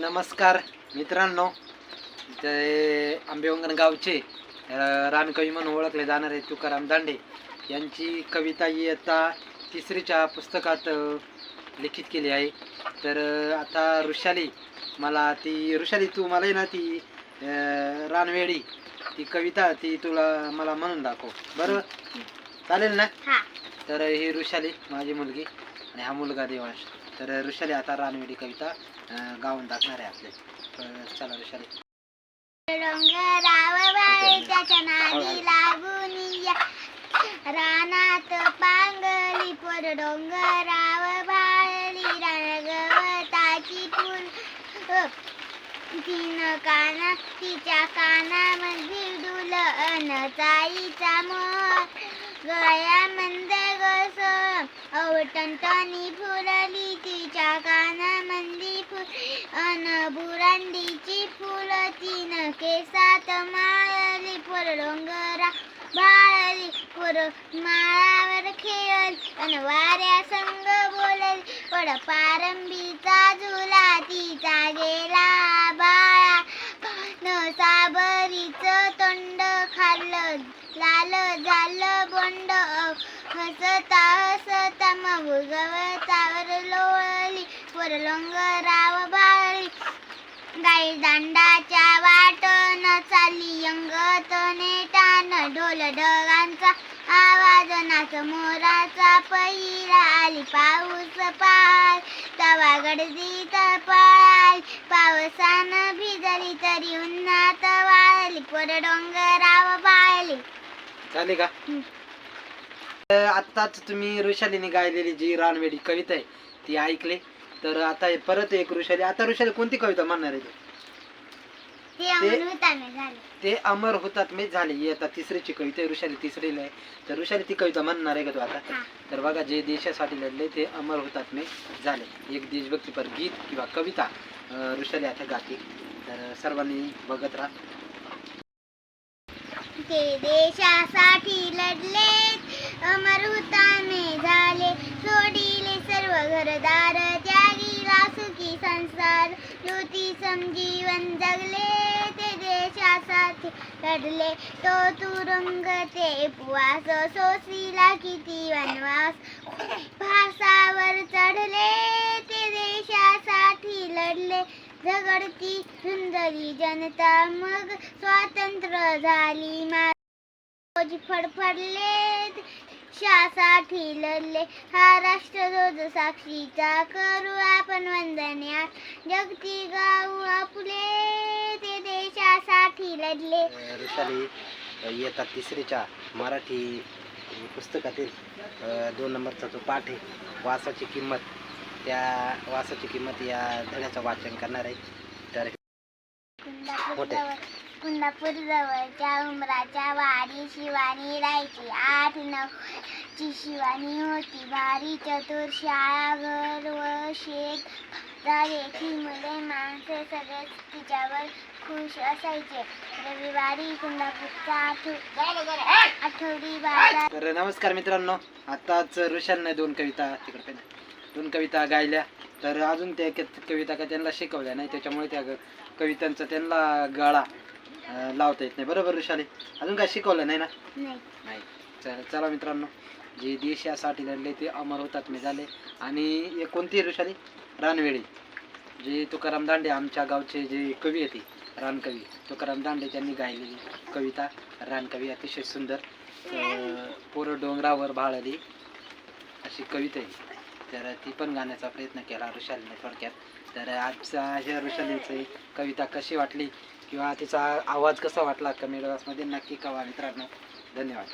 नमस्कार मित्रांनो. ते आंबेवंगण गावचे रानकवी म्हणून ओळखले जाणारे तुकाराम दांडे यांची कविता इयत्ता तिसरीच्या पुस्तकात लिखित केली आहे. तर आता ऋषाली मला ती ऋषाली तू मला ना ती रानवेडी ती कविता ती तुला मला म्हणून दाखव. बरं? चालेल ना? तर ही ऋषाली माझी मुलगी आणि हा मुलगा देवांश. तर ऋषाली आता रानवेडी कविता गाऊन दाखणार आहे आपले. तर चला ऋषाली. लागून या. रानात पांगली पोर डोंगराव भाळली रान गवताची फुल तीन काना तिच्या कानामध्ये डुल अन चाईचा मोर. गळ्या मंद गसळ अवटंटणी फुलली अन बुरांडीची फुल तीन केसात माळली. पोर डोंगरा बाळली. पोर माळावर खेळली. अन वाऱ्या संग बोलली. पड पारंबीचा झुला तिचा गेला बाळा. न साबरीच तोंड खाल्लं. लाल झालं बोंड. हसता हसता मग गवतावर लोळली. वर लोंगराव ढोल ढगांचा आवाज नाच. मोराचा पहिला आली पाऊस पाय तवा गडदीत पळाली पावसानं भिजली तरी उन्हात वाळली. पोर डोंगराव बाळली. चालेल का. तर आत्ताच तुम्ही ऋषालीने गायलेली जी रानवेडी कविता आहे ती ऐकली. तर आता परत एक ऋषाली. आता ऋषाली कोणती कविता म्हणणार आहे? तू? ते अमृताने झाले. ते अमर होतात मी झाले. ही आता तिसरीची कविता आहे ऋषाली तिसरीला आहे. तर ऋषाली ती कविता म्हणणार आहे का तू आता? हा. तर बघा जे देशासाठी लढले ते अमर होतात मी झाले. एक देशभक्तीपर गीत किंवा कविता अं, ऋषाली आता गाते. तर सर्वांनी बघत राहा. ते देशासाठी लढले अमर हुताने झाले सोडिले सर्व घरदार. संसार ज्योती समजीवन जगले ते देशासाठी लढले. तो तुरुंग ते उपवास सोसीला किती वनवास. भासावर चढले ते देशासाठी लढले. झगडती सुंदरी जनता मग स्वातंत्र्य झाली मा फडफडले शासाठी लढले. हा राष्ट्रध्वज साक्षीचा करू आपण वंदन्या. जगती गाऊ आपुले ते देशासाठी लढले. ऋषाली इयत्ता तिसरीच्या मराठी पुस्तकातील दोन नंबरचा जो पाठ आहे वासाची किंमत. त्या वासाची किंमत या धड्याचं वाचन करणार आहे. तर कुंदापूर जवळच्या उमराच्या वाडी शिवानी राहायची. आठ नऊची शिवानी होती. भारी चतुर शाळा घर व शेत. येथील मुले माणसे सगळेच तिच्यावर खुश असायचे. रविवारी कुंदापूरचा आठव आठवडी बाजार तर नमस्कार मित्रांनो. आताच ऋषालने दोन कविता तिकडे दोन कविता गायल्या. तर अजून त्या कविता का त्यांना शिकवल्या नाही. त्याच्यामुळे त्या कवितांचा त्यांना गळा अ, लावता येत नाही. बरोबर ऋषाली? अजून काय शिकवलं नाही ना? नाही. नाही. चला चला मित्रांनो. जे देशासाठी लढले ते अमर होतात मी झाले. आणि हे कोणती ऋषाली? रानवेळी जे तुकाराम दांडे आमच्या गावचे जे कवी होते रानकवी. तुकाराम दांडे त्यांनी गायलेली कविता रानकवी अतिशय सुंदर. अं, पोरं डोंगरावर भाळली अशी कविता आहे. तर ती पण गाण्याचा प्रयत्न केला ऋषालीने थोडक्यात. तर आजचा ह्या ऋषालीची कविता कशी वाटली? किंवा तिचा आवाज कसा वाटला कमेंट बॉक्समध्ये नक्की कळवा मित्रांनो. धन्यवाद.